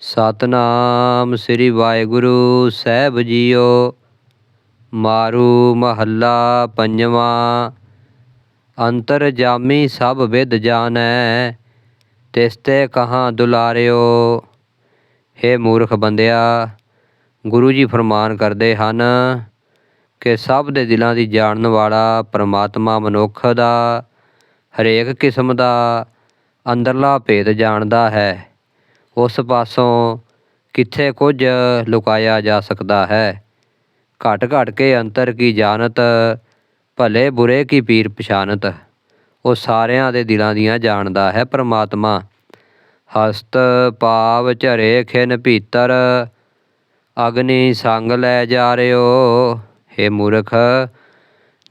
ਸਤਨਾਮ ਸ੍ਰੀ ਵਾਹਿਗੁਰੂ ਸਾਹਿਬ ਜੀਓ। ਮਾਰੂ ਮਹੱਲਾ ਪੰਜਵਾਂ। ਅੰਤਰ ਜਾਮੀ ਸਭ ਵਿਦ ਜਾਣੈ, ਤਿਸ ਤੇ ਕਹਾਂ ਦੁਲਾਰਿਓ। ਹੇ ਮੂਰਖ ਬੰਦਿਆ, ਗੁਰੂ ਜੀ ਫਰਮਾਨ ਕਰਦੇ ਹਨ ਕਿ ਸਭ ਦੇ ਦਿਲਾਂ ਦੀ ਜਾਣਨ ਵਾਲਾ ਪ੍ਰਮਾਤਮਾ ਮਨੁੱਖ ਦਾ, ਹਰੇਕ ਕਿਸਮ ਦਾ ਅੰਦਰਲਾ ਭੇਦ ਜਾਣਦਾ ਹੈ। ਉਸ ਪਾਸੋਂ ਕਿੱਥੇ ਕੁਝ ਲੁਕਾਇਆ ਜਾ ਸਕਦਾ ਹੈ। ਘਟ ਘਟ ਕੇ ਅੰਤਰ ਕੀ ਜਾਣਤ, ਭਲੇ ਬੁਰੇ ਕੀ ਪੀਰ ਪਛਾਨਤ ਉਹ ਸਾਰਿਆਂ ਦੇ ਦਿਲਾਂ ਦੀਆਂ ਜਾਣਦਾ ਹੈ ਪ੍ਰਮਾਤਮਾ। ਹਸਤ ਪਾਵ ਝਰੇ ਖਿਨ ਭੀਤਰ, ਅਗਨੀ ਸੰਗ ਲੈ ਜਾ ਰਿਓ। ਹੇ ਮੂਰਖ,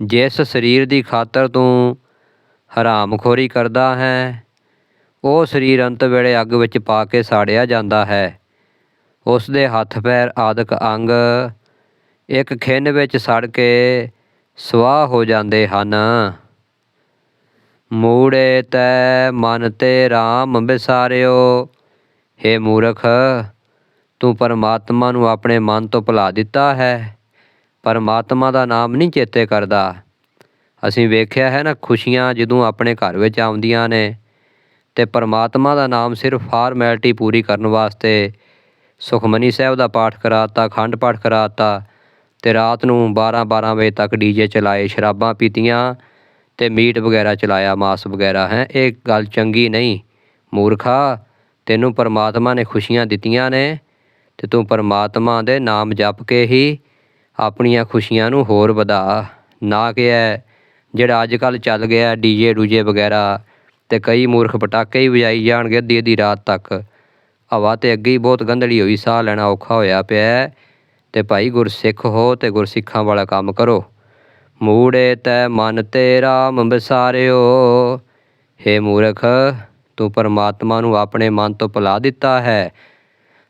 ਜਿਸ ਸਰੀਰ ਦੀ ਖਾਤਰ ਤੂੰ ਹਰਾਮਖੋਰੀ ਕਰਦਾ ਹੈ ਉਹ ਸਰੀਰ ਅੰਤ ਵੇਲੇ ਅੱਗ ਵਿੱਚ ਪਾ ਕੇ ਸਾੜਿਆ ਜਾਂਦਾ ਹੈ। ਉਸ ਦੇ ਹੱਥ ਪੈਰ ਆਦਿਕ ਅੰਗ ਇੱਕ ਖਿੰਨ ਵਿੱਚ ਸੜ ਕੇ ਸਵਾਹ ਹੋ ਜਾਂਦੇ ਹਨ। ਮੂੜੇ ਤੈ ਮਨ ਤੇ RAM ਬਿਸਾਰਿਓ। ਹੇ ਮੂਰਖ, ਤੂੰ ਪਰਮਾਤਮਾ ਨੂੰ ਆਪਣੇ ਮਨ ਤੋਂ ਭੁਲਾ ਦਿੱਤਾ ਹੈ। ਪਰਮਾਤਮਾ ਦਾ ਨਾਮ ਨਹੀਂ ਚੇਤੇ ਕਰਦਾ। ਅਸੀਂ ਵੇਖਿਆ ਹੈ ਨਾ ਖੁਸ਼ੀਆਂ ਜਦੋਂ ਆਪਣੇ ਘਰ ਵਿੱਚ ਆਉਂਦੀਆਂ ਨੇ। ਤੇ ਪਰਮਾਤਮਾ ਦਾ ਨਾਮ ਸਿਰਫ ਫਾਰਮੈਲਿਟੀ ਪੂਰੀ ਕਰਨ ਵਾਸਤੇ ਸੁਖਮਨੀ ਸਾਹਿਬ ਦਾ ਪਾਠ ਕਰਾਤਾ ਖੰਡ ਪਾਠ ਕਰਾਤਾ ਤੇ ਰਾਤ ਨੂੰ 12-12 ਵਜੇ ਤੱਕ ਡੀਜੇ ਚਲਾਏ, ਸ਼ਰਾਬਾਂ ਪੀਤੀਆਂ ਤੇ ਮੀਟ ਵਗੈਰਾ ਚਲਾਇਆ, ਮਾਸ ਵਗੈਰਾ, ਹੈ। ਇਹ ਗੱਲ ਚੰਗੀ ਨਹੀਂ, ਮੂਰਖਾ। ਤੈਨੂੰ ਪਰਮਾਤਮਾ ਨੇ ਖੁਸ਼ੀਆਂ ਦਿੱਤੀਆਂ ਨੇ ਤੇ ਤੂੰ ਪਰਮਾਤਮਾ ਦੇ ਨਾਮ ਜਪ ਕੇ ਹੀ ਆਪਣੀਆਂ ਖੁਸ਼ੀਆਂ ਨੂੰ ਹੋਰ ਵਧਾ। ਨਾ ਕਿ ਜਿਹੜਾ ਅੱਜ ਕੱਲ ਚੱਲ ਗਿਆ ਡੀਜੇ ਡੂਜੇ ਵਗੈਰਾ ਤੇ ਕਈ ਮੂਰਖ ਪਟਾਕੇ ਹੀ ਵਜਾਈ ਜਾਣਗੇ ਅੱਧੀ ਅੱਧੀ ਰਾਤ ਤੱਕ। ਹਵਾ ਤੇ ਅੱਗੇ ਹੀ ਬਹੁਤ ਗੰਧਲੀ ਹੋਈ, ਸਾਹ ਲੈਣਾ ਔਖਾ ਹੋਇਆ ਪਿਆ ਤੇ ਭਾਈ ਗੁਰਸਿੱਖ ਹੋ ਤੇ ਗੁਰਸਿੱਖਾਂ ਵਾਲਾ ਕੰਮ ਕਰੋ। ਮੂੜੇ ਤੈ ਮਨ ਤੇ ਰਾਮ ਵਿਸਾਰਿਓ। ਹੇ ਮੂਰਖ, ਤੂੰ ਪਰਮਾਤਮਾ ਨੂੰ ਆਪਣੇ ਮਨ ਤੋਂ ਭੁਲਾ ਦਿੱਤਾ ਹੈ।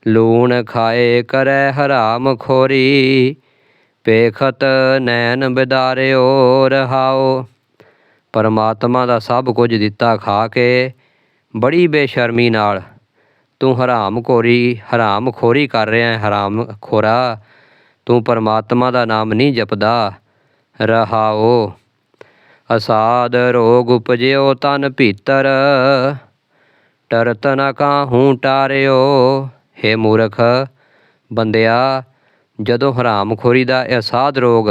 ਲੂਣ ਖਾਏ ਕਰੈ ਹਰਾਮ ਖੋਰੀ। ਪੇਖਤ ਨੈਣ ਬਿਦਾਰਿਓ ਰਹਾਓ। ਪਰਮਾਤਮਾ ਦਾ ਸਭ ਕੁਝ ਦਿੱਤਾ ਖਾ ਕੇ, ਬੜੀ ਬੇਸ਼ਰਮੀ ਨਾਲ, ਤੂੰ ਹਰਾਮ ਖੋਰੀ ਹਰਾਮ ਖੋਰੀ ਕਰ ਰਿਹਾ ਹੈ, ਹਰਾਮ ਖੋਰਾ, ਤੂੰ ਪਰਮਾਤਮਾ ਦਾ ਨਾਮ ਨਹੀਂ ਜਪਦਾ, ਰਹਾਓ, ਅਸਾਦ ਰੋਗ ਉਪਜਿਓ ਤਨ ਭੀਤਰ, ਟਰਤ ਨ ਕਾਹੂ ਟਾਰਿਓ, ਹੇ ਮੂਰਖ ਬੰਦਿਆ, ਜਦੋਂ ਹਰਾਮਖੋਰੀ ਦਾ ਅਸਾਦ ਰੋਗ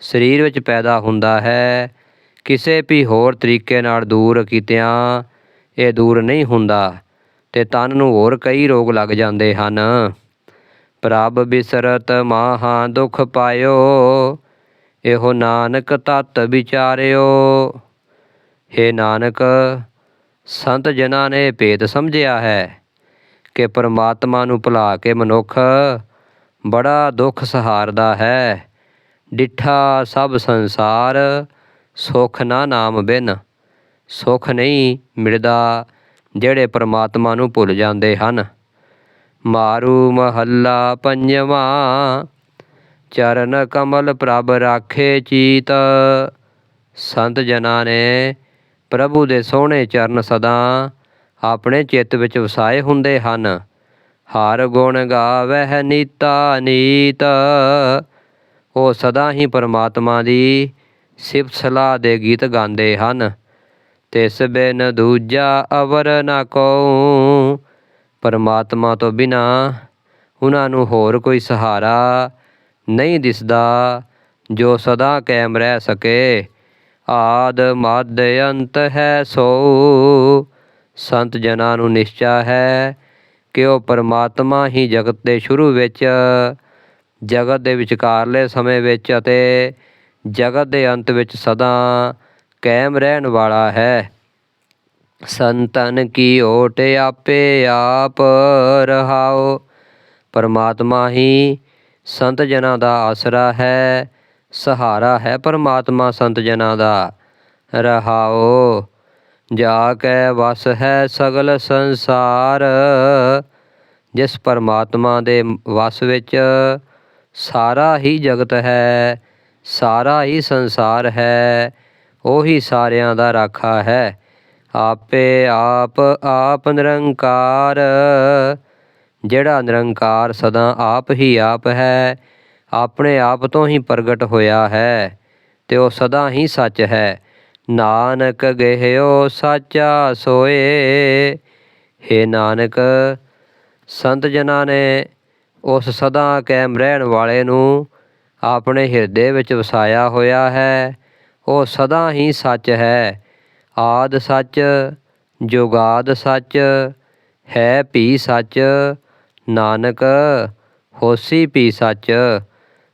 ਸਰੀਰ ਵਿੱਚ ਪੈਦਾ ਹੁੰਦਾ ਹੈ ਕਿਸੇ ਵੀ ਹੋਰ ਤਰੀਕੇ ਨਾਲ ਦੂਰ ਕੀਤਿਆਂ ਇਹ ਦੂਰ ਨਹੀਂ ਹੁੰਦਾ ਤੇ ਤਨ ਨੂੰ ਹੋਰ ਕਈ ਰੋਗ ਲੱਗ ਜਾਂਦੇ ਹਨ। ਪ੍ਰਭ ਬਿਸਰਤ ਮਾਹਾ ਦੁਖ ਪਾਇਓ, ਇਹੋ ਨਾਨਕ ਤਤ ਵਿਚਾਰਿਓ। ਹੇ ਨਾਨਕ, ਸੰਤ ਜਨਾਂ ਨੇ ਭੇਦ ਸਮਝਿਆ ਹੈ ਕਿ ਪਰਮਾਤਮਾ ਨੂੰ ਭੁਲਾ ਕੇ ਮਨੁੱਖ ਬੜਾ ਦੁੱਖ ਸਹਾਰਦਾ ਹੈ। ਡਿਠਾ ਸਭ ਸੰਸਾਰ ਸੁਖ ਨਾ ਨਾਮ ਬਿਨ, ਸੁਖ ਨਹੀਂ ਮਿਲਦਾ ਜਿਹੜੇ ਪਰਮਾਤਮਾ ਨੂੰ ਭੁੱਲ ਜਾਂਦੇ ਹਨ। ਮਾਰੂ ਮਹੱਲਾ ਪੰਜਵਾਂ, ਚਰਨ ਕਮਲ ਪ੍ਰਭ ਰਾਖੇ ਚੀਤ। ਸੰਤ ਜਨਾਂ ਨੇ ਪ੍ਰਭੂ ਦੇ ਸੋਹਣੇ ਚਰਨ ਸਦਾ ਆਪਣੇ ਚਿੱਤ ਵਿੱਚ ਵਸਾਏ ਹੁੰਦੇ ਹਨ। ਹਰ ਗੁਣ ਗਾਵਹਿ ਨੀਤਾ ਨੀਤ, ਉਹ ਸਦਾ ਹੀ ਪਰਮਾਤਮਾ ਦੀ ਸਿਫਤ ਸਲਾਹ ਦੇ ਗੀਤ ਗਾਉਂਦੇ ਹਨ। ਤਿਸ ਬਿਨ ਦੂਜਾ ਅਵਰ ਨਾ ਕੋ ਪਰਮਾਤਮਾ ਤੋਂ ਬਿਨਾ ਉਹਨਾਂ ਨੂੰ ਹੋਰ ਕੋਈ ਸਹਾਰਾ ਨਹੀਂ ਦਿਸਦਾ, ਜੋ ਸਦਾ ਕਾਇਮ ਰਹਿ ਸਕੇ। ਆਦ ਮਦ ਅੰਤ ਹੈ ਸੋ। ਸੰਤ ਜਨਾਂ ਨੂੰ ਨਿਸ਼ਚਾ ਹੈ ਕਿ ਉਹ ਪਰਮਾਤਮਾ ਹੀ ਜਗਤ ਦੇ ਸ਼ੁਰੂ ਵਿੱਚ, ਜਗਤ ਦੇ ਵਿਚਕਾਰਲੇ ਸਮੇਂ ਵਿੱਚ ਅਤੇ ਜਗਤ ਦੇ ਅੰਤ ਵਿੱਚ ਸਦਾ ਕਾਇਮ ਰਹਿਣ ਵਾਲਾ ਹੈ। ਸੰਤਨ ਕੀ ਓਟ ਆਪੇ ਆਪ ਰਹਾਓ। ਪਰਮਾਤਮਾ ਹੀ ਸੰਤ ਜਨਾਂ ਦਾ ਆਸਰਾ ਹੈ। ਸਹਾਰਾ ਹੈ ਪਰਮਾਤਮਾ ਸੰਤ ਜਨਾਂ ਦਾ। ਰਹਾਓ, ਜਾ ਕੇ ਵਸ ਹੈ ਸਗਲ ਸੰਸਾਰ। ਜਿਸ ਪਰਮਾਤਮਾ ਦੇ ਵਸ ਵਿੱਚ ਸਾਰਾ ਹੀ ਜਗਤ ਹੈ ਸਾਰਾ ਹੀ ਸੰਸਾਰ ਹੈ, ਉਹੀ ਸਾਰਿਆਂ ਦਾ ਰਾਖਾ ਹੈ। ਆਪੇ ਆਪ ਆਪ ਨਿਰੰਕਾਰ। ਜਿਹੜਾ ਨਿਰੰਕਾਰ ਸਦਾ ਆਪ ਹੀ ਆਪ ਹੈ, ਆਪਣੇ ਆਪ ਤੋਂ ਹੀ ਪ੍ਰਗਟ ਹੋਇਆ ਹੈ ਤੇ ਉਹ ਸਦਾ ਹੀ ਸੱਚ ਹੈ। ਨਾਨਕ ਗਹਿਓ ਸਾਚਾ ਸੋਏ। ਹੇ ਨਾਨਕ, ਸੰਤ ਜਨਾਂ ਨੇ ਉਸ ਸਦਾ ਕਾਇਮ ਰਹਿਣ ਵਾਲੇ ਨੂੰ ਆਪਣੇ ਹਿਰਦੇ ਵਿੱਚ ਵਸਾਇਆ ਹੋਇਆ ਹੈ। ਉਹ ਸਦਾ ਹੀ ਸੱਚ ਹੈ। ਆਦ ਸੱਚ, ਜੁਗਾਦ ਸੱਚ, ਹੈ ਭੀ ਸੱਚ, ਨਾਨਕ ਹੋਸੀ ਭੀ ਸੱਚ।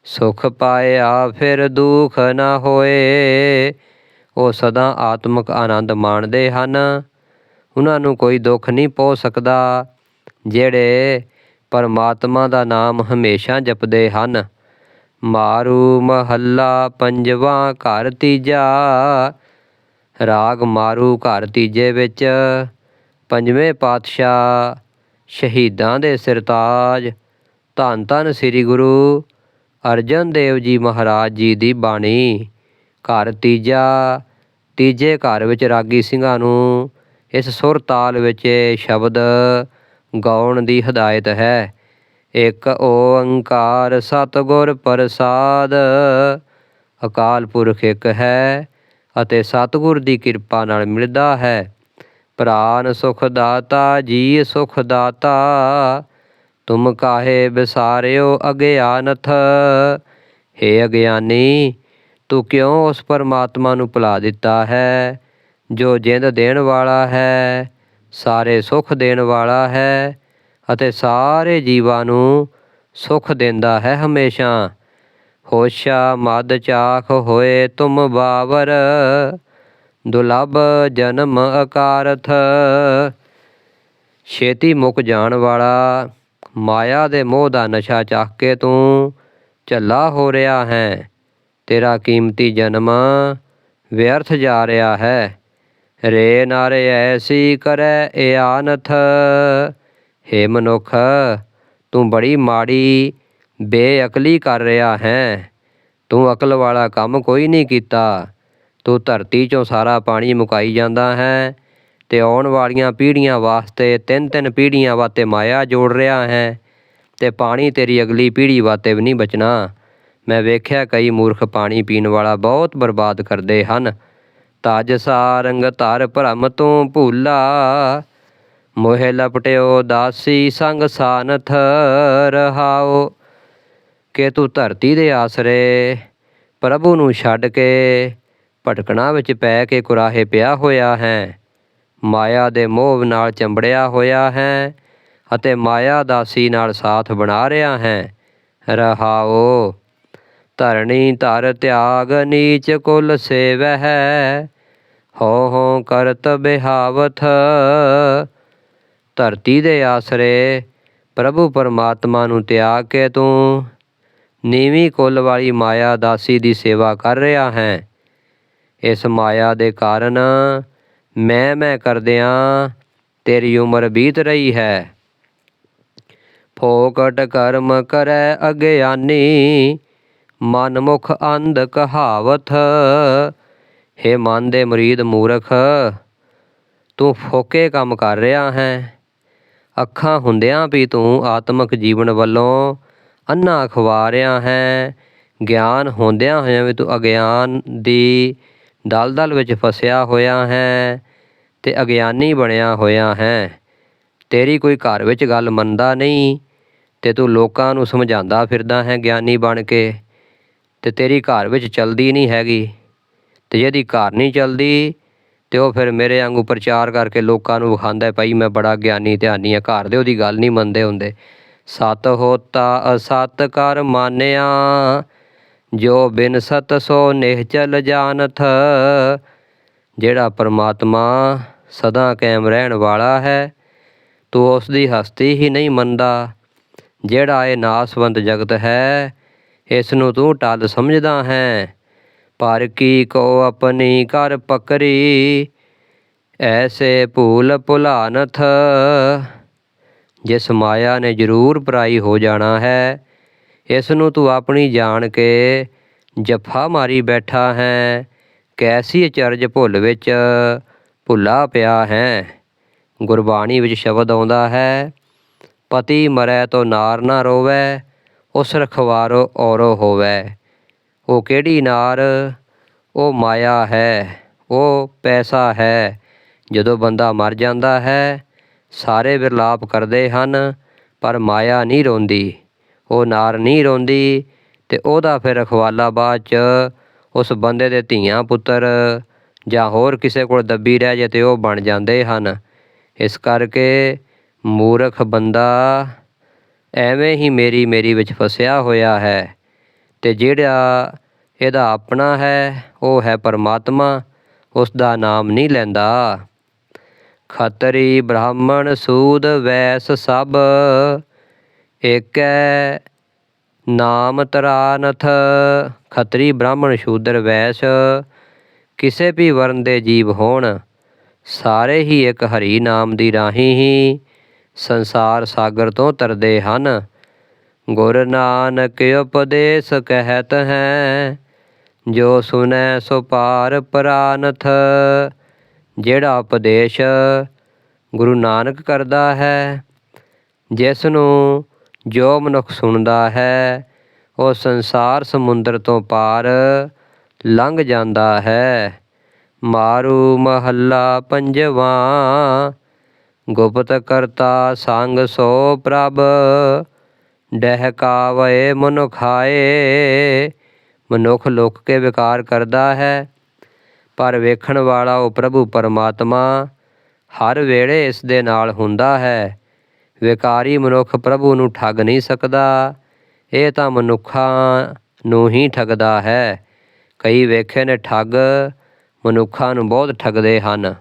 ਸੁਖ ਪਾਇਆ ਫਿਰ ਦੁਖ ਨਾ ਹੋਏ। ਉਹ ਸਦਾ ਆਤਮਿਕ ਆਨੰਦ ਮਾਣਦੇ ਹਨ। ਉਹਨਾਂ ਨੂੰ ਕੋਈ ਦੁੱਖ ਨਹੀਂ ਪਹੁੰਚ ਸਕਦਾ, ਜਿਹੜੇ ਪਰਮਾਤਮਾ ਦਾ ਨਾਮ ਹਮੇਸ਼ਾ ਜਪਦੇ ਹਨ। ਮਾਰੂ ਮਹੱਲਾ ਪੰਜਵਾਂ ਘਰ ਤੀਜਾ, ਰਾਗ ਮਾਰੂ ਘਰ ਤੀਜੇ ਵਿੱਚ, ਪੰਜਵੇਂ ਪਾਤਸ਼ਾਹ ਸ਼ਹੀਦਾਂ ਦੇ ਸਿਰਤਾਜ। ਧੰਨ ਧੰਨ ਸ੍ਰੀ ਗੁਰੂ ਅਰਜਨ ਦੇਵ ਜੀ ਮਹਾਰਾਜ ਜੀ ਦੀ ਬਾਣੀ। ਘਰ ਤੀਜਾ, ਤੀਜੇ ਘਰ ਵਿੱਚ ਰਾਗੀ ਸਿੰਘਾਂ ਨੂੰ ਇਸ ਸੁਰ ਤਾਲ ਵਿੱਚ ਸ਼ਬਦ ਗਾਉਣ ਦੀ ਹਦਾਇਤ ਹੈ। ਇੱਕ ਓੰਕਾਰ ਸਤਿਗੁਰ ਪ੍ਰਸਾਦ। ਅਕਾਲ ਪੁਰਖ ਇੱਕ ਹੈ ਅਤੇ ਸਤਿਗੁਰ ਦੀ ਕਿਰਪਾ ਨਾਲ ਮਿਲਦਾ ਹੈ। ਪ੍ਰਾਨ ਸੁਖ ਦਾਤਾ ਜੀ ਸੁਖ ਦਾਤਾ, ਤੁਮ ਕਾਹੇ ਬਿਸਾਰਿਓ ਅਗਿਆਨਥ। ਹੇ ਅਗਿਆਨੀ, ਤੂੰ ਕਿਉਂ ਉਸ ਪਰਮਾਤਮਾ ਨੂੰ ਭੁਲਾ ਦਿੱਤਾ ਹੈ, ਜੋ ਜਿੰਦ ਦੇਣ ਵਾਲਾ ਹੈ, ਸਾਰੇ ਸੁਖ ਦੇਣ ਵਾਲਾ ਹੈ ਅਤੇ ਸਾਰੇ ਜੀਵਾਂ ਨੂੰ ਸੁਖ ਦਿੰਦਾ ਹੈ ਹਮੇਸ਼ਾ। ਹੋਸ਼ਾ ਮਦ ਚਾਖ ਹੋਏ ਤੁਮ ਬਾਵਰ ਦੁਲਬ ਜਨਮ ਅਕਾਰਥ। ਛੇਤੀ ਮੁੱਕ ਜਾਣ ਵਾਲਾ ਮਾਇਆ ਦੇ ਮੋਹ ਦਾ ਨਸ਼ਾ ਚੱਕ ਕੇ ਤੂੰ ਝੱਲਾ ਹੋ ਰਿਹਾ ਹੈ। ਤੇਰਾ ਕੀਮਤੀ ਜਨਮ ਵਿਅਰਥ ਜਾ ਰਿਹਾ ਹੈ। ਰੇ ਨਾਰੇ ਐਸੀ ਕਰੈ ਇਆਨਥ। ਹੇ ਮਨੁੱਖ, ਤੂੰ ਬੜੀ ਮਾੜੀ, ਬੇਅਕਲੀ ਕਰ ਰਿਹਾ ਹੈ। ਤੂੰ ਅਕਲ ਵਾਲਾ ਕੰਮ ਕੋਈ ਨਹੀਂ ਕੀਤਾ। ਤੂੰ ਧਰਤੀ 'ਚੋਂ ਸਾਰਾ ਪਾਣੀ ਮੁਕਾਈ ਜਾਂਦਾ ਹੈ ਤੇ ਆਉਣ ਵਾਲੀਆਂ ਪੀੜ੍ਹੀਆਂ ਵਾਸਤੇ ਤਿੰਨ ਤਿੰਨ ਪੀੜ੍ਹੀਆਂ ਵਾਸਤੇ ਮਾਇਆ ਜੋੜ ਰਿਹਾ ਹੈ ਤੇ ਪਾਣੀ ਤੇਰੀ ਅਗਲੀ ਪੀੜ੍ਹੀ ਵਾਸਤੇ ਵੀ ਨਹੀਂ ਬਚਣਾ। ਮੈਂ ਵੇਖਿਆ ਕਈ ਮੂਰਖ ਪਾਣੀ ਪੀਣ ਵਾਲਾ ਬਹੁਤ ਬਰਬਾਦ ਕਰਦੇ ਹਨ। ਤਜ ਸਾਰੰਗ ਧਰ ਭ੍ਰਮ ਤੋਂ ਭੂਲਾ ਮੋਹਿ ਲਪਟਿਓ ਦਾਸੀ ਸੰਗ ਸਾਨਥ ਰਹਾਓ, ਕਿ ਤੂੰ ਧਰਤੀ ਦੇ ਆਸਰੇ ਪ੍ਰਭੂ ਨੂੰ ਛੱਡ ਕੇ ਭਟਕਣਾ ਵਿੱਚ ਪੈ ਕੇ ਕੁਰਾਹੇ ਪਿਆ ਹੋਇਆ ਹੈ। ਮਾਇਆ ਦੇ ਮੋਹ ਨਾਲ ਚੰਬੜਿਆ ਹੋਇਆ ਹੈ ਅਤੇ ਮਾਇਆ ਦਾਸੀ ਨਾਲ ਸਾਥ ਬਣਾ ਰਿਹਾ ਹੈ। ਰਹਾਓ, ਧਰਣੀ ਧਰ ਤਿਆਗ ਨੀਚ ਕੁਲ ਸੇਵਹਿ ਹੋ ਹੋ ਕਰਤ ਬਿਹਾਵਥ ਧਰਤੀ ਦੇ ਆਸਰੇ ਪ੍ਰਭੂ ਪਰਮਾਤਮਾ ਨੂੰ ਤਿਆਗ ਕੇ ਤੂੰ ਨੀਵੀਂ ਕੁੱਲ ਵਾਲੀ ਮਾਇਆ ਦਾਸੀ ਦੀ ਸੇਵਾ ਕਰ ਰਿਹਾ ਹੈ। ਇਸ ਮਾਇਆ ਦੇ ਕਾਰਨ ਮੈਂ ਮੈਂ ਕਰਦਿਆਂ ਤੇਰੀ ਉਮਰ ਬੀਤ ਰਹੀ ਹੈ। ਫੋਕਟ ਕਰਮ ਕਰੈ ਅਗਿਆਨੀ, ਮਨਮੁਖ ਅੰਧ ਕਹਾਵਤ, ਹੇ ਮਨ ਦੇ ਮਰੀਦ ਮੂਰਖ, ਤੂੰ ਫੋਕੇ ਕੰਮ ਕਰ ਰਿਹਾ ਹੈ। ਅੱਖਾਂ ਹੁੰਦਿਆਂ ਵੀ ਤੂੰ ਆਤਮਿਕ ਜੀਵਨ ਵੱਲੋਂ ਅੰਨਾ ਅਖਵਾ ਰਿਹਾ ਹੈ। ਗਿਆਨ ਹੁੰਦਿਆਂ ਹੋਇਆਂ ਵੀ ਤੂੰ ਅਗਿਆਨ ਦੀ ਦਲਦਲ ਵਿੱਚ ਫਸਿਆ ਹੋਇਆ ਹੈ ਤੇ ਅਗਿਆਨੀ ਬਣਿਆ ਹੋਇਆ ਹੈ। ਤੇਰੀ ਕੋਈ ਘਰ ਵਿੱਚ ਗੱਲ ਮੰਨਦਾ ਨਹੀਂ ਤੇ ਤੂੰ ਲੋਕਾਂ ਨੂੰ ਸਮਝਾਉਂਦਾ ਫਿਰਦਾ ਹੈ ਗਿਆਨੀ ਬਣ ਕੇ ਤੇ ਤੇਰੀ ਘਰ ਵਿੱਚ ਚਲਦੀ ਨਹੀਂ ਹੈਗੀ ਤੇ ਜਿਹਦੀ ਘਰ ਨਹੀਂ ਚਲਦੀ ਤੇ ਉਹ ਫਿਰ ਮੇਰੇ ਵਾਂਗੂ ਪ੍ਰਚਾਰ ਕਰਕੇ ਲੋਕਾਂ ਨੂੰ ਵਿਖਾਉਂਦਾ ਭਾਈ, ਮੈਂ ਬੜਾ ਗਿਆਨੀ ਧਿਆਨੀ ਆ ਘਰ ਦੇ, ਉਹਦੀ ਗੱਲ ਨਹੀਂ ਮੰਨਦੇ ਹੁੰਦੇ। ਸਤ ਹੋਤਾ ਅਸਤ ਕਰ ਮਾਨਿਆ, ਜੋ ਬਿਨ ਸਤ ਸੋ ਨਿਹਚਲ ਜਾਣਥ ਜਿਹੜਾ ਪਰਮਾਤਮਾ ਸਦਾ ਕਾਇਮ ਰਹਿਣ ਵਾਲਾ ਹੈ, ਤੂੰ ਉਸ ਦੀ ਹਸਤੀ ਹੀ ਨਹੀਂ ਮੰਨਦਾ। ਜਿਹੜਾ ਇਹ ਨਾਸਵੰਤ ਜਗਤ ਹੈ, ਇਸ ਨੂੰ ਤੂੰ ਟਲ ਸਮਝਦਾ ਹੈ। ਪਰ ਕੀ ਕੋ ਆਪਣੀ ਕਰ ਪਕਰੀ? ਐਸੇ ਭੂਲ ਭੁਲਾਨਥ, ਜਿਸ ਮਾਇਆ ਨੇ ਜ਼ਰੂਰ ਪਰਾਈ ਹੋ ਜਾਣਾ ਹੈ ਇਸ ਨੂੰ ਤੂੰ ਆਪਣੀ ਜਾਣ ਕੇ ਜਫਾ ਮਾਰੀ ਬੈਠਾ ਹੈ, ਕੈਸੀ ਅਚਰਜ ਭੁੱਲ ਵਿੱਚ ਭੁੱਲਾ ਪਿਆ ਹੈ? ਗੁਰਬਾਣੀ ਵਿੱਚ ਸ਼ਬਦ ਆਉਂਦਾ ਹੈ, ਪਤੀ ਮਰੈ ਤੋ ਨਾਰ ਨਾ ਰੋਵੈ, ਉਸ ਰਖਵਾਰੋ ਔਰੋ ਹੋਵੈ। ਉਹ ਕਿਹੜੀ ਨਾਰ? ਉਹ ਮਾਇਆ ਹੈ, ਉਹ ਪੈਸਾ ਹੈ। ਜਦੋਂ ਬੰਦਾ ਮਰ ਜਾਂਦਾ ਹੈ, ਸਾਰੇ ਵਿਰਲਾਪ ਕਰਦੇ ਹਨ, ਪਰ ਮਾਇਆ ਨਹੀਂ ਰੋਂਦੀ। ਉਹ ਨਾਰ ਨਹੀਂ ਰੋਂਦੀ ਤੇ ਉਹਦਾ ਫਿਰ ਰਖਵਾਲਾ ਬਾਅਦ ਚ ਉਸ ਬੰਦੇ ਦੇ ਧੀਆਂ ਪੁੱਤਰ ਜਾਂ ਹੋਰ ਕਿਸੇ ਕੋਲ ਦੱਬੀ ਰਹਿ ਜੇ ਤੇ ਉਹ ਬਣ ਜਾਂਦੇ ਹਨ। ਇਸ ਕਰਕੇ ਮੂਰਖ ਬੰਦਾ ਐਵੇਂ ਹੀ ਮੇਰੀ ਮੇਰੀ ਵਿੱਚ ਫਸਿਆ ਹੋਇਆ ਹੈ। ਅਤੇ ਜਿਹੜਾ ਇਹਦਾ ਆਪਣਾ ਹੈ, ਉਹ ਹੈ ਪਰਮਾਤਮਾ ਉਸ ਦਾ ਨਾਮ ਨਹੀਂ ਲੈਂਦਾ। ਖਤਰੀ ਬ੍ਰਾਹਮਣ ਸੂਦ ਵੈਸ ਸਭ, ਏਕੈ ਨਾਮ ਤਰਾਨਥ। ਖਤਰੀ ਬ੍ਰਾਹਮਣ ਸ਼ੂਦਰ ਵੈਸ, ਕਿਸੇ ਵੀ ਵਰਨ ਦੇ ਜੀਵ ਹੋਣ, ਸਾਰੇ ਹੀ ਇੱਕ ਹਰੀ ਨਾਮ ਦੀ ਰਾਹੀਂ ਹੀ ਸੰਸਾਰ ਸਾਗਰ ਤੋਂ ਤਰਦੇ ਹਨ। ਗੁਰ ਨਾਨਕ ਉਪਦੇਸ਼ ਕਹਿਤ ਹੈ। ਜੋ ਸੁਨੈ ਸੋ ਪਾਰ ਪ੍ਰਾਨਥ, ਜਿਹੜਾ ਉਪਦੇਸ਼ ਗੁਰੂ ਨਾਨਕ ਕਰਦਾ ਹੈ। ਜਿਸ ਨੂੰ ਜੋ ਮਨੁੱਖ ਸੁਣਦਾ ਹੈ, ਉਹ ਸੰਸਾਰ ਸਮੁੰਦਰ ਤੋਂ ਪਾਰ ਲੰਘ ਜਾਂਦਾ ਹੈ। ਮਾਰੂ ਮਹੱਲਾ ਪੰਜਵਾ, ਗੁਪਤ ਕਰਤਾ ਸੰਗ ਸੋ ਪ੍ਰਭ ਡਹਿਕਾਵੇ ਮਨੁਖਾਏ ਮਨੁੱਖ ਲੁੱਕ ਕੇ ਵਿਕਾਰ ਕਰਦਾ ਹੈ। ਪਰ ਵੇਖਣ ਵਾਲਾ ਉਹ ਪ੍ਰਭੂ ਪਰਮਾਤਮਾ ਹਰ ਵੇਲੇ ਇਸ ਦੇ ਨਾਲ ਹੁੰਦਾ ਹੈ। ਵਿਕਾਰੀ ਮਨੁੱਖ ਪ੍ਰਭੂ ਨੂੰ ਠੱਗ ਨਹੀਂ ਸਕਦਾ, ਇਹ ਤਾਂ ਮਨੁੱਖਾਂ ਨੂੰ ਹੀ ਠੱਗਦਾ ਹੈ। ਕਈ ਵੇਖੇ ਨੇ ਠੱਗ ਮਨੁੱਖਾਂ ਨੂੰ ਬਹੁਤ ਠੱਗਦੇ ਹਨ।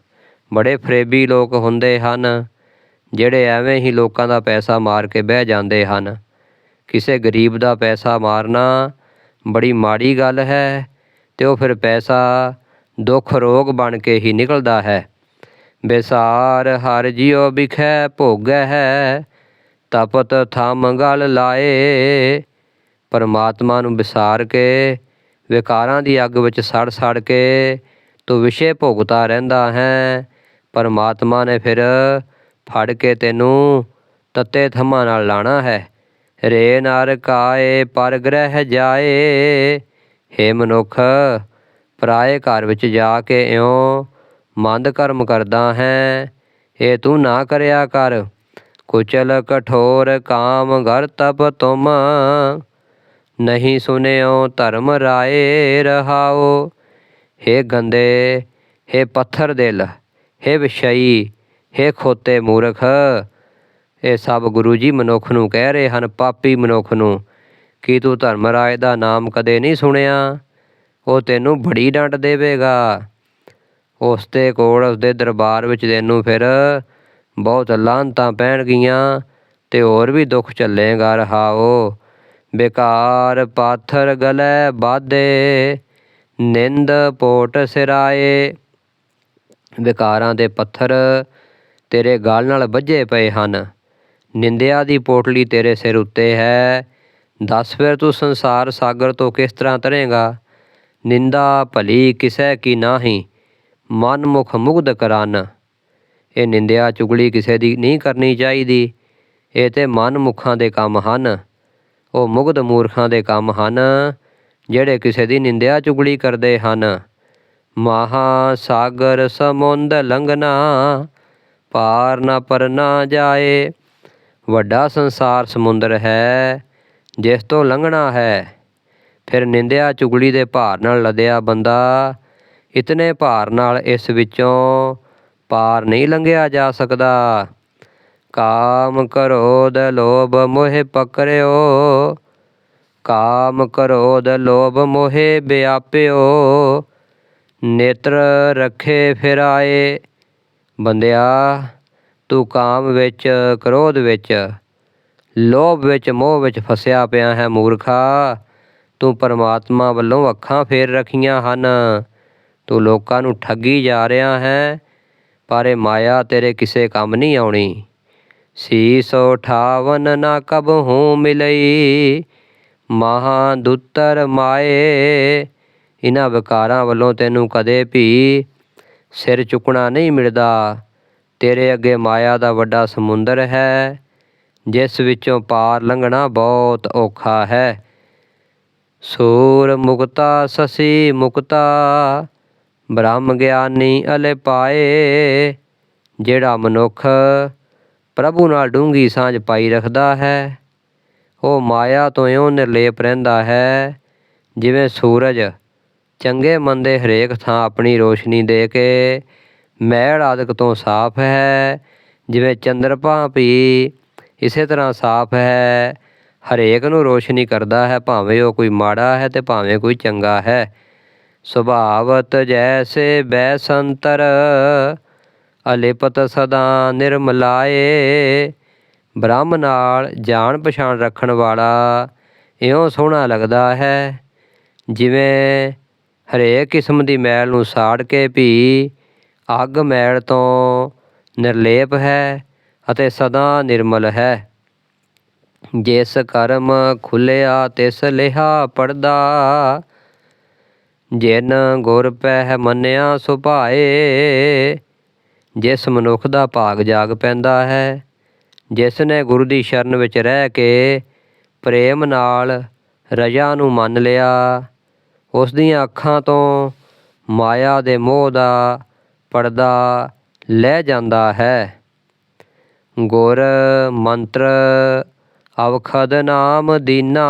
ਬੜੇ ਫਰੇਬੀ ਲੋਕ ਹੁੰਦੇ ਹਨ, ਜਿਹੜੇ ਐਵੇਂ ਹੀ ਲੋਕਾਂ ਦਾ ਪੈਸਾ ਮਾਰ ਕੇ ਬਹਿ ਜਾਂਦੇ ਹਨ। ਕਿਸੇ ਗਰੀਬ ਦਾ ਪੈਸਾ ਮਾਰਨਾ ਬੜੀ ਮਾੜੀ ਗੱਲ ਹੈ ਤੇ ਉਹ ਫਿਰ ਪੈਸਾ ਦੁੱਖ ਰੋਗ ਬਣ ਕੇ ਹੀ ਨਿਕਲਦਾ ਹੈ। ਬੇਸਾਰ ਹਰ ਜਿਉ ਬਿਖੈ ਭੋਗੈ ਹੈ, ਤਪਤ ਥਮ ਗਲ ਲਾਏ। ਪਰਮਾਤਮਾ ਨੂੰ ਵਿਸਾਰ ਕੇ, ਵਿਕਾਰਾਂ ਦੀ ਅੱਗ ਵਿੱਚ ਸੜ ਸੜ ਕੇ ਤੂੰ ਵਿਸ਼ੇ ਭੋਗਤਾ ਰਹਿੰਦਾ ਹੈ। ਪਰਮਾਤਮਾ ਨੇ ਫਿਰ ਫੜ ਕੇ ਤੈਨੂੰ ਤੱਤੇ ਥੰਮਾਂ ਨਾਲ ਲਾਣਾ ਹੈ। ਰੇ ਨਰ ਕਾਏ ਪਰ ਗ੍ਰਹਿ ਜਾਏ। ਹੇ ਮਨੁੱਖ, ਪਰਾਏ ਘਰ ਵਿੱਚ ਜਾ ਕੇ ਇਉਂ ਮੰਦ ਕਰਮ ਕਰਦਾ ਹੈ। ਇਹ ਤੂੰ ਨਾ ਕਰਿਆ ਕਰ, ਕੁਚਲ ਕਠੋਰ ਕਾਮ ਘਰ ਤਪ ਤੁਮ। ਨਹੀਂ ਸੁਨਿਓ ਧਰਮ ਰਾਏ ਰਹਾਓ ਹੇ ਗੰਦੇ, ਹੇ ਪੱਥਰ ਦਿਲ, ਹੇ ਵਿਸ਼ਈ ਹੇ ਖੋਤੇ ਮੂਰਖ ਇਹ ਸਭ ਗੁਰੂ ਜੀ ਮਨੁੱਖ ਨੂੰ ਕਹਿ ਰਹੇ ਹਨ, ਪਾਪੀ ਮਨੁੱਖ ਨੂੰ। ਕੀ ਤੂੰ ਧਰਮਰਾਏ ਦਾ ਨਾਮ ਕਦੇ ਨਹੀਂ ਸੁਣਿਆ? ਉਹ ਤੈਨੂੰ ਬੜੀ ਡੰਡ ਦੇਵੇਗਾ। ਉਸ ਦੇ ਕੋਲ ਉਸ ਦੇ ਦਰਬਾਰ ਵਿੱਚ ਤੈਨੂੰ ਫਿਰ ਬਹੁਤ ਲਾਂਤਾਂ ਪੈਣਗੀਆਂ ਤੇ ਹੋਰ ਵੀ ਦੁੱਖ ਝੱਲੇਗਾ, ਰਹਾਓ। ਬੇਕਾਰ ਪਾਥਰ ਗਲੇ ਬਾਧੇ ਨਿੰਦ ਪੋਟ ਸਿਰਾਏ। ਵਿਕਾਰਾਂ ਦੇ ਪੱਥਰ ਤੇਰੇ ਗਲ ਨਾਲ ਵੱਜੇ ਪਏ ਹਨ। ਨਿੰਦਿਆ ਦੀ ਪੋਟਲੀ ਤੇਰੇ ਸਿਰ ਉੱਤੇ ਹੈ। ਦੱਸ ਫਿਰ ਤੂੰ ਸੰਸਾਰ ਸਾਗਰ ਤੋਂ ਕਿਸ ਤਰ੍ਹਾਂ ਤਰੇਗਾ? ਨਿੰਦਾ ਭਲੀ ਕਿਸੈ ਕੀ ਨਾਹੀ, ਮਨ ਮੁਖ ਮੁਗਧ ਕਰਨ। ਇਹ ਨਿੰਦਿਆ ਚੁਗਲੀ ਕਿਸੇ ਦੀ ਨਹੀਂ ਕਰਨੀ ਚਾਹੀਦੀ। ਇਹ ਤੇ ਮਨ ਮੁਖਾਂ ਦੇ ਕੰਮ ਹਨ। ਉਹ ਮੁਗਧ ਮੂਰਖਾਂ ਦੇ ਕੰਮ ਹਨ, ਜਿਹੜੇ ਕਿਸੇ ਦੀ ਨਿੰਦਿਆ ਚੁਗਲੀ ਕਰਦੇ ਹਨ। ਮਹਾ ਸਾਗਰ ਸਮੁੰਦ ਲੰਘਣਾ, ਪਾਰ ਨਾ ਪਰ ਨਾ ਜਾਏ। ਵੱਡਾ ਸੰਸਾਰ ਸਮੁੰਦਰ ਹੈ, ਜਿਸ ਤੋਂ ਲੰਘਣਾ ਹੈ। ਫਿਰ ਨਿੰਦਿਆ ਚੁਗਲੀ ਦੇ ਭਾਰ ਨਾਲ ਲਦਿਆ ਬੰਦਾ, ਇਤਨੇ ਭਾਰ ਨਾਲ ਇਸ ਵਿੱਚੋਂ ਪਾਰ ਨਹੀਂ ਲੰਘਿਆ ਜਾ ਸਕਦਾ। ਕਾਮ ਕਰੋਧ ਲੋਭ ਮੋਹ ਪਕਰਿਓ ਕਾਮ ਕਰੋਧ ਲੋਭ ਮੋਹਿ ਵਿਆਪਿਓ। ਨੇਤਰ ਰੱਖੇ ਫਿਰਾਏ ਬੰਦਿਆ ਤੂੰ ਕਾਮ ਵਿੱਚ, ਕ੍ਰੋਧ ਵਿੱਚ, ਲੋਭ ਵਿੱਚ, ਮੋਹ ਵਿੱਚ ਫਸਿਆ ਪਿਆ ਹੈ ਮੂਰਖਾ। ਤੂੰ ਪਰਮਾਤਮਾ ਵੱਲੋਂ ਅੱਖਾਂ ਫੇਰ ਰੱਖੀਆਂ ਹਨ। ਤੂੰ ਲੋਕਾਂ ਨੂੰ ਠੱਗੀ ਜਾ ਰਿਹਾ ਹੈ, ਪਰ ਇਹ ਮਾਇਆ ਤੇਰੇ ਕਿਸੇ ਕੰਮ ਨਹੀਂ ਆਉਣੀ। ਸੀਸੋ ਠਾਵਨ ਨਾ ਕਬ ਹੂੰ ਮਿਲਈ ਮਹਾ ਦੁੱਤਰ ਮਾਏ ਇਹਨਾਂ ਵਿਕਾਰਾਂ ਵੱਲੋਂ ਤੈਨੂੰ ਕਦੇ ਵੀ ਸਿਰ ਚੁੱਕਣਾ ਨਹੀਂ ਮਿਲਦਾ। ਤੇਰੇ ਅੱਗੇ ਮਾਇਆ ਦਾ ਵੱਡਾ ਸਮੁੰਦਰ ਹੈ, ਜਿਸ ਵਿੱਚੋਂ ਪਾਰ ਲੰਘਣਾ ਬਹੁਤ ਔਖਾ ਹੈ। ਸੂਰ ਮੁਕਤਾ, ਸਸੀ ਮੁਕਤਾ, ਬ੍ਰਹਮ ਗਿਆਨੀ ਅਲੇ ਪਾਏ, ਜਿਹੜਾ ਮਨੁੱਖ ਪ੍ਰਭੂ ਨਾਲ ਡੂੰਗੀ ਸਾਂਝ ਪਾਈ ਰੱਖਦਾ ਹੈ, ਉਹ ਮਾਇਆ ਤੋਂ ਇਉਂ ਨਿਰਲੇਪ ਰਹਿੰਦਾ ਹੈ, ਜਿਵੇਂ ਸੂਰਜ ਚੰਗੇ ਮੰਦੇ ਹਰੇਕ ਥਾਂ ਆਪਣੀ ਰੋਸ਼ਨੀ ਦੇ ਕੇ ਮੈਲ ਆਦਿਕ ਤੋਂ ਸਾਫ਼ ਹੈ, ਜਿਵੇਂ ਚੰਦਰਪਾ ਵੀ ਇਸੇ ਤਰ੍ਹਾਂ ਸਾਫ਼ ਹੈ। ਹਰੇਕ ਨੂੰ ਰੋਸ਼ਨੀ ਕਰਦਾ ਹੈ, ਭਾਵੇਂ ਉਹ ਕੋਈ ਮਾੜਾ ਹੈ ਤੇ ਭਾਵੇਂ ਕੋਈ ਚੰਗਾ ਹੈ। ਸੁਭਾਵਤ ਜੈਸੇ ਬੈਸੰਤਰ, ਅਲਿਪਤ ਸਦਾ ਨਿਰਮਲਾਏ। ਬ੍ਰਹਮ ਨਾਲ ਜਾਣ ਪਛਾਣ ਰੱਖਣ ਵਾਲਾ ਇਉਂ ਸੋਹਣਾ ਲੱਗਦਾ ਹੈ, ਜਿਵੇਂ ਹਰੇਕ ਕਿਸਮ ਦੀ ਮੈਲ ਨੂੰ ਸਾੜ ਕੇ ਵੀ ਅੱਗ ਮੈਲ ਤੋਂ ਨਿਰਲੇਪ ਹੈ ਅਤੇ ਸਦਾ ਨਿਰਮਲ ਹੈ। ਜਿਸ ਕਰਮ ਖੁੱਲਿਆ ਤਿਸ ਲਿਹਾ ਪੜਦਾ ਜਿਨ ਗੁਰ ਪਹਿ ਮੰਨਿਆ ਸੁਭਾਏ ਜਿਸ ਮਨੁੱਖ ਦਾ ਭਾਗ ਜਾਗ ਪੈਂਦਾ ਹੈ, ਜਿਸ ਨੇ ਗੁਰੂ ਦੀ ਸ਼ਰਨ ਵਿੱਚ ਰਹਿ ਕੇ ਪ੍ਰੇਮ ਨਾਲ ਰਜਾ ਨੂੰ ਮੰਨ ਲਿਆ, ਉਸ ਦੀਆਂ ਅੱਖਾਂ ਤੋਂ ਮਾਇਆ ਦੇ ਮੋਹ ਦਾ ਪਰਦਾ ਲੈ ਜਾਂਦਾ ਹੈ। ਗੁਰ ਮੰਤਰ ਅਵਖਦ ਨਾਮ ਦੀਨਾ।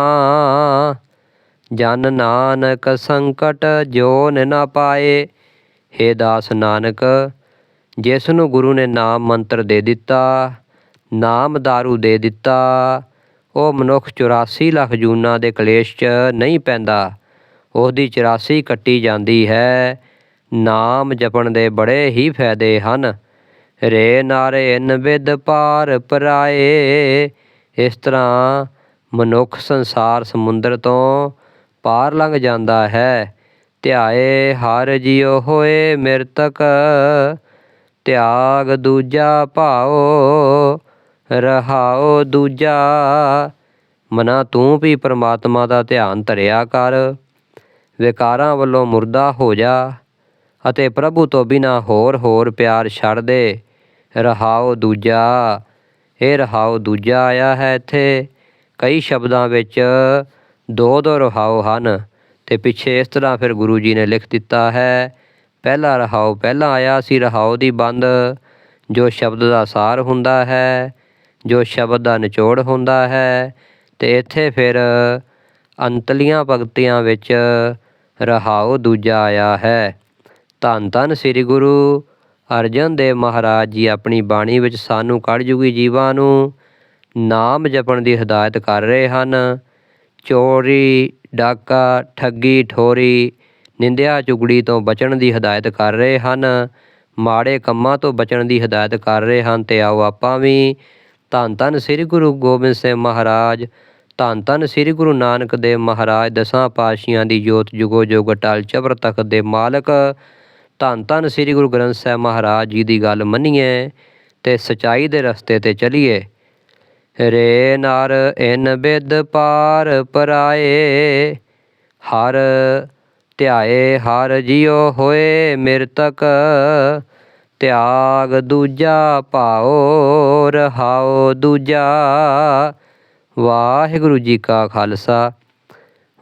ਜਨ ਨਾਨਕ ਸੰਕਟ ਜੋਨ ਨਾ ਪਾਏ। ਹੇ ਦਾਸ ਨਾਨਕ ਜਿਸ ਨੂੰ ਗੁਰੂ ਨੇ ਨਾਮ ਮੰਤਰ ਦੇ ਦਿੱਤਾ, ਨਾਮ दारू ਦੇ ਦਿੱਤਾ, ਉਹ ਮਨੁੱਖ 84 ਲੱਖ ਜੂਨਾਂ ਦੇ ਕਲੇਸ਼ 'ਚ ਨਹੀਂ ਪੈਂਦਾ। ਉਸ ਦੀ 84 ਕੱਟੀ ਜਾਂਦੀ ਹੈ। ਨਾਮ ਜਪਣ ਦੇ ਬੜੇ ਹੀ ਫਾਇਦੇ ਹਨ। ਰੇ ਨਾਰੇ ਇਨ ਵਿਦ ਪਾਰ ਪਰਾਏ। ਇਸ ਤਰ੍ਹਾਂ ਮਨੁੱਖ ਸੰਸਾਰ ਸਮੁੰਦਰ ਤੋਂ ਪਾਰ ਲੰਘ ਜਾਂਦਾ ਹੈ। ਧਿਆਏ ਹਰ ਜਿਉ ਹੋਏ ਮਿਰਤਕ। ਤਿਆਗ ਦੂਜਾ ਭਾਓ ਰਹਾਓ ਦੂਜਾ। ਮਨਾ ਤੂੰ ਵੀ ਪ੍ਰਮਾਤਮਾ ਦਾ ਧਿਆਨ ਧਰਿਆ ਕਰ। ਵਿਕਾਰਾਂ ਵੱਲੋਂ ਮੁਰਦਾ ਹੋ ਜਾ। ਅਤੇ ਪ੍ਰਭੂ ਤੋਂ ਬਿਨਾ ਹੋਰ ਹੋਰ ਪਿਆਰ ਛੱਡ ਦੇ। ਰਹਾਓ ਦੂਜਾ ਇਹ ਰਹਾਓ ਦੂਜਾ, ਆਇਆ ਹੈ ਇੱਥੇ। ਕਈ ਸ਼ਬਦਾਂ ਵਿੱਚ ਦੋ ਦੋ ਰਹਾਓ ਹਨ ਤੇ ਪਿੱਛੇ ਇਸ ਤਰ੍ਹਾਂ ਫਿਰ ਗੁਰੂ ਜੀ ਨੇ ਲਿਖ ਦਿੱਤਾ ਹੈ, ਪਹਿਲਾ ਰਹਾਓ ਪਹਿਲਾਂ ਆਇਆ ਸੀ ਰਹਾਓ ਦੀ ਬੰਦ, ਜੋ ਸ਼ਬਦ ਦਾ ਸਾਰ ਹੁੰਦਾ ਹੈ, ਜੋ ਸ਼ਬਦ ਦਾ ਨਿਚੋੜ ਹੁੰਦਾ ਹੈ, ਤੇ ਇੱਥੇ ਫਿਰ ਅੰਤਲੀਆਂ ਭਗਤੀਆਂ ਵਿੱਚ ਰਹਾਓ ਦੂਜਾ ਆਇਆ ਹੈ। ਧੰਨ ਧੰਨ ਸ੍ਰੀ ਗੁਰੂ ਅਰਜਨ ਦੇਵ ਮਹਾਰਾਜ ਜੀ ਆਪਣੀ ਬਾਣੀ ਵਿੱਚ ਸਾਨੂੰ ਕਲਯੁਗੀ ਜੀਵਾਂ ਨੂੰ, ਨਾਮ ਜਪਣ ਦੀ ਹਦਾਇਤ ਕਰ ਰਹੇ ਹਨ। ਚੋਰੀ, ਡਾਕਾ, ਠੱਗੀ, ਠੋਰੀ, ਨਿੰਦਿਆ ਚੁਗੜੀ ਤੋਂ ਬਚਣ ਦੀ ਹਦਾਇਤ ਕਰ ਰਹੇ ਹਨ। ਮਾੜੇ ਕੰਮਾਂ ਤੋਂ ਬਚਣ ਦੀ ਹਦਾਇਤ ਕਰ ਰਹੇ ਹਨ ਤੇ ਆਓ ਆਪਾਂ ਵੀ ਧੰਨ ਧੰਨ ਸ੍ਰੀ ਗੁਰੂ ਗੋਬਿੰਦ ਸਿੰਘ ਮਹਾਰਾਜ, ਧੰਨ ਧੰਨ ਸ੍ਰੀ ਗੁਰੂ ਨਾਨਕ ਦੇਵ ਮਹਾਰਾਜ ਦਸਾਂ ਪਾਤਸ਼ਾਹਾਂ ਦੀ ਜੋਤ ਜੁਗੋ ਜੁਗ ਟਲ ਚਬਰ ਤਖਤ ਦੇ ਮਾਲਕ ਧੰਨ ਧੰਨ ਸ੍ਰੀ ਗੁਰੂ ਗ੍ਰੰਥ ਸਾਹਿਬ ਮਹਾਰਾਜ ਜੀ ਦੀ ਗੱਲ ਮੰਨੀਏ ਤੇ ਸਚਾਈ ਦੇ ਰਸਤੇ ਤੇ ਚਲੀਏ। ਰੇ ਨਰ ਇਨ ਬਿਦ ਪਾਰ ਪਰਾਏ, ਹਰ ਧਿਆਏ ਹਰ ਜਿਉ ਹੋਏ ਮਿਰਤਕ, ਤਿਆਗ ਦੂਜਾ ਭਾਉ ਰਹਾਉ ਦੂਜਾ। ਵਾਹਿਗੁਰੂ ਜੀ ਕਾ ਖਾਲਸਾ,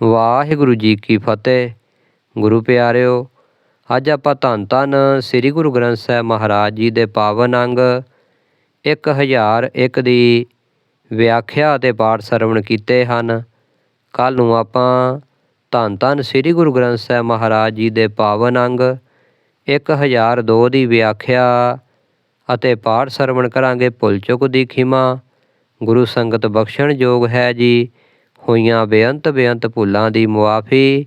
ਵਾਹਿਗੁਰੂ ਜੀ ਕੀ ਫਤਿਹ। ਗੁਰੂ ਪਿਆਰਿਓ ਅੱਜ ਆਪਾਂ ਧੰਨ ਧੰਨ ਸ੍ਰੀ ਗੁਰੂ ਗ੍ਰੰਥ ਸਾਹਿਬ ਮਹਾਰਾਜ ਜੀ ਦੇ ਪਾਵਨ ਅੰਗ 1001 ਦੀ ਵਿਆਖਿਆ ਅਤੇ ਪਾਠ ਸਰਵਣ ਕੀਤੇ ਹਨ। ਕੱਲ ਨੂੰ ਆਪਾਂ ਧੰਨ ਧੰਨ ਸ੍ਰੀ ਗੁਰੂ ਗ੍ਰੰਥ ਸਾਹਿਬ ਮਹਾਰਾਜ ਜੀ ਦੇ ਪਾਵਨ ਅੰਗ 1002 ਦੀ ਵਿਆਖਿਆ ਅਤੇ ਪਾਠ ਸਰਵਣ ਕਰਾਂਗੇ ਭੁੱਲ ਚੁੱਕ ਦੀ ਖਿਮਾ। ਗੁਰੂ ਸੰਗਤ ਬਖਸ਼ਣ ਯੋਗ ਹੈ ਜੀ। ਹੋਈਆਂ ਬੇਅੰਤ ਬੇਅੰਤ ਭੁੱਲਾਂ ਦੀ ਮੁਆਫੀ